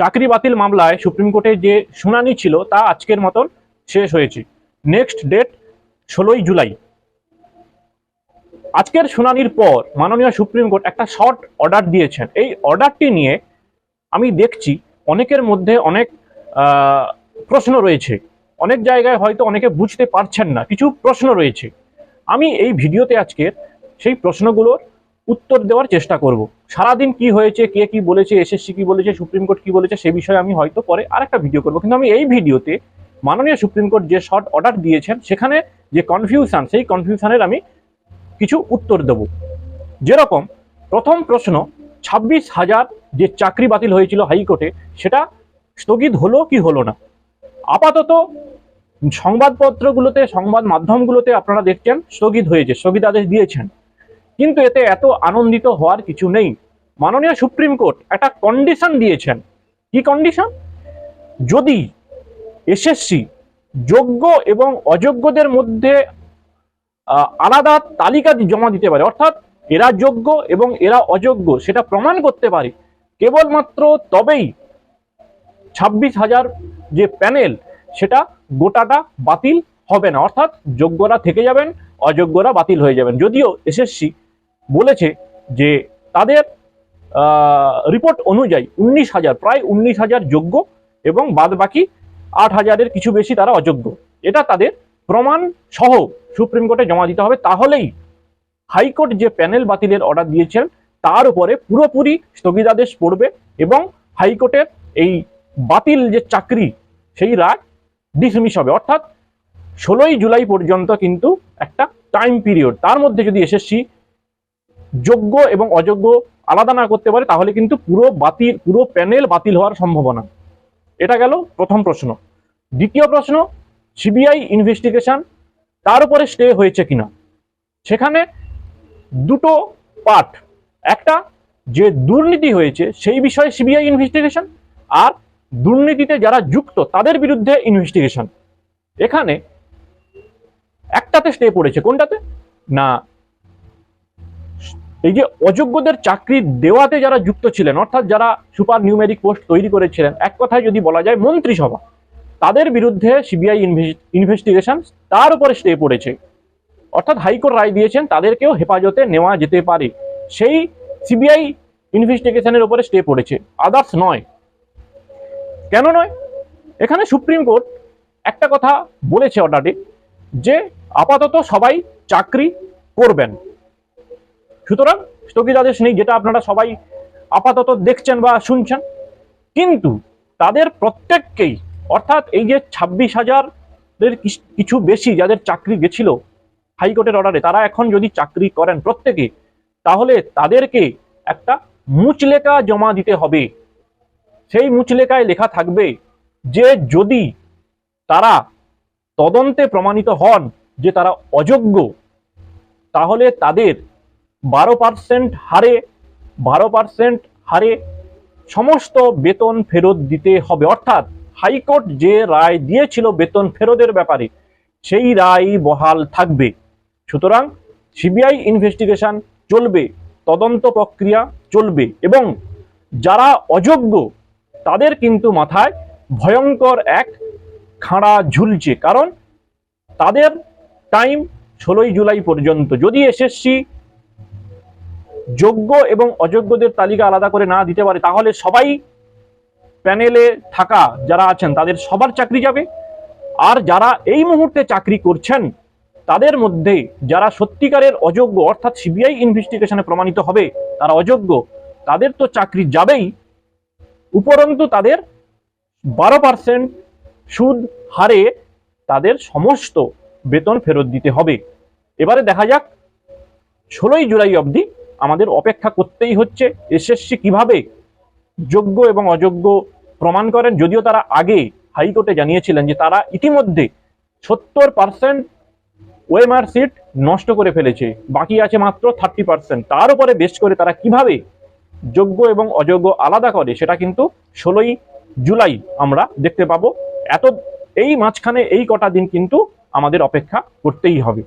চাকরি বাতিল মামলায় সুপ্রিম কোর্টে যে শুনানি ছিল তা আজকের মতন শেষ হয়েছে। নেক্সট ডেট ষোলোই জুলাই। আজকের শুনানির পর মাননীয় সুপ্রিম কোর্ট একটা শর্ট অর্ডার দিয়েছেন। এই অর্ডারটি নিয়ে আমি দেখছি অনেকের মধ্যে অনেক প্রশ্ন রয়েছে। অনেক জায়গায় হয়তো অনেকে বুঝতে পারছেন না, কিছু প্রশ্ন রয়েছে। আমি এই ভিডিওতে আজকের সেই প্রশ্নগুলোর উত্তর দেওয়ার চেষ্টা করব। সারাদিন কি হয়েছে, কে কি বলেছে, এসএসসি কি বলেছে, সুপ্রিম কোর্ট কি বলেছে, সে বিষয়ে আমি হয়তো পরে আরেকটা ভিডিও করব। কিন্তু আমি এই ভিডিওতে মাননীয় সুপ্রিম কোর্ট যে শর্ট অর্ডার দিয়েছেন, সেখানে যে কনফিউশন সেই কনফিউশনের আমি কিছু উত্তর দেব। যেরকম, প্রথম প্রশ্ন, ছাব্বিশ হাজার যে চাকরি বাতিল হয়েছিল হাইকোর্টে, সেটা স্থগিত হলো কি হলো না? আপাতত সংবাদপত্রগুলোতে, সংবাদ মাধ্যমগুলোতে আপনারা দেখছেন, স্থগিত হয়েছে স্থগিত আদেশ দিয়েছেন। কিন্তু এতে এত আনন্দিত হওয়ার কিছু নেই। মাননীয় সুপ্রিম কোর্ট একটা কন্ডিশন দিয়েছেন। কি কন্ডিশন যদি এসএসসি যোগ্য এবং অযোগ্যদের মধ্যে আলাদা তালিকা জমা দিতে পারে, অর্থাৎ এরা যোগ্য এবং এরা অযোগ্য, সেটা প্রমাণ করতে পারে। কেবলমাত্র তবেই ছাব্বিশ হাজার যে প্যানেল, সেটা গোটাটা বাতিল হবে না। অর্থাৎ যোগ্যরা থেকে যাবেন, অযোগ্যরা বাতিল হয়ে যাবেন। যদিও এসএসসি বলেছে যে তাদের রিপোর্ট অনুযায়ী উনিশ হাজার, প্রায় উনিশ হাজার যোগ্য এবং বাদ বাকি আট হাজারের কিছু বেশি তারা অযোগ্য। এটা তাদের প্রমাণ সহ সুপ্রিম কোর্টে জমা দিতে হবে। তাহলেই হাইকোর্ট যে প্যানেল বাতিলের অর্ডার দিয়েছেন, তার উপরে পুরোপুরি স্থগিতাদেশ পড়বে এবং হাইকোর্টের এই বাতিল যে চাকরি, সেই রায় ডিসমিস হবে। অর্থাৎ ষোলোই জুলাই পর্যন্ত কিন্তু একটা টাইম পিরিয়ড তার মধ্যে যদি এসএসসি যোগ্য এবং অযোগ্য আলাদা না করতে পারে, তাহলে কিন্তু পুরো বাতিল, পুরো প্যানেল বাতিল হওয়ার সম্ভাবনা। এটা গেল প্রথম প্রশ্ন। দ্বিতীয় প্রশ্ন, সিবিআই ইনভেস্টিগেশন তার উপরে স্টে হয়েছে কিনা? সেখানে দুটো পার্ট একটা, যে দুর্নীতি হয়েছে, সেই বিষয়ে সিবিআই ইনভেস্টিগেশন আর দুর্নীতিতে যারা যুক্ত, তাদের বিরুদ্ধে ইনভেস্টিগেশন এখানে একটাতে স্টে পড়েছে। কোনটাতে? না এই যে অযোগ্যদের চাকরি দেওয়াতে যারা যুক্ত ছিলেন, অর্থাৎ যারা সুপার নিউমেরিক পোস্ট তৈরি করেছিলেন, এক কথায় যদি বলা যায় মন্ত্রিসভা, তাদের বিরুদ্ধে সিবিআই ইনভেস্টিগেশন তার উপরে স্টে পড়েছে। অর্থাৎ হাইকোর্ট রায় দিয়েছেন, তাদেরকেও হেফাজতে নেওয়া যেতে পারে। সেই সিবিআই ইনভেস্টিগেশনের উপরে স্টে পড়েছে, আদার্স নয়। কেন নয়? এখানে সুপ্রিম কোর্ট একটা কথা বলেছে অর্ডারে যে আপাতত সবাই চাকরি করবেন। সুতরাং স্থগিতাদেশ নেই, যেটা আপনারা সবাই আপাতত দেখছেন বা শুনছেন। কিন্তু তাদের প্রত্যেককেই, অর্থাৎ এই যে ছাব্বিশ হাজারের কিছু বেশি যাদের চাকরি গেছিল হাইকোর্টের অর্ডারে তারা এখন যদি চাকরি করেন প্রত্যেকে, তাহলে তাদেরকে একটা মুচলেখা জমা দিতে হবে। সেই মুচলেখায় লেখা থাকবে যে যদি তারা তদন্তে প্রমাণিত হন যে তারা অযোগ্য, তাহলে তাদের বারো পার্সেন্ট হারে, বারো পার্সেন্ট হারে সমস্ত বেতন ফেরত দিতে হবে। অর্থাৎ হাইকোর্ট যে রায় দিয়েছিল বেতন ফেরতের ব্যাপারে, সেই রায় বহাল থাকবে। সুতরাং সিবিআই ইনভেস্টিগেশন চলবে, তদন্ত প্রক্রিয়া চলবে এবং যারা অযোগ্য, তাদের কিন্তু মাথায় ভয়ঙ্কর এক খাঁড়া ঝুলছে। কারণ তাদের টাইম ষোলোই জুলাই পর্যন্ত। যদি এসএসসি যোগ্য এবং অযোগ্যদের তালিকা আলাদা করে না দিতে পারে, তাহলে সবাই প্যানেলে থাকা যারা আছেন, তাদের সবার চাকরি যাবে। আর যারা এই মুহূর্তে চাকরি করছেন, তাদের মধ্যে যারা সত্যিকারের অযোগ্য, অর্থাৎ সিবিআই ইনভেস্টিগেশনে প্রমাণিত হবে, তারা অযোগ্য, তাদের তো চাকরি যাবেই। উপরন্তু তাদের বারো পার্সেন্ট সুদ হারে তাদের সমস্ত বেতন ফেরত দিতে হবে। এবারে দেখা যাক, ষোলোই জুলাই অবধি আমাদের অপেক্ষা করতেই হচ্ছে, এসএসসি কীভাবে যোগ্য এবং অযোগ্য প্রমাণ করেন, যদিও তারা আগে হাইকোর্টে জানিয়েছিলেন যে তারা ইতিমধ্যে সত্তর পার্সেন্ট ওএমআর সিট নষ্ট করে ফেলেছে, বাকি আছে মাত্র থার্টি পার্সেন্ট তার উপরে বেশ করে তারা কীভাবে যোগ্য এবং অযোগ্য আলাদা করে, সেটা কিন্তু ষোলোই জুলাই আমরা দেখতে পাবো। এত, এই মাঝখানে এই কটা দিন কিন্তু আমাদের অপেক্ষা করতেই হবে।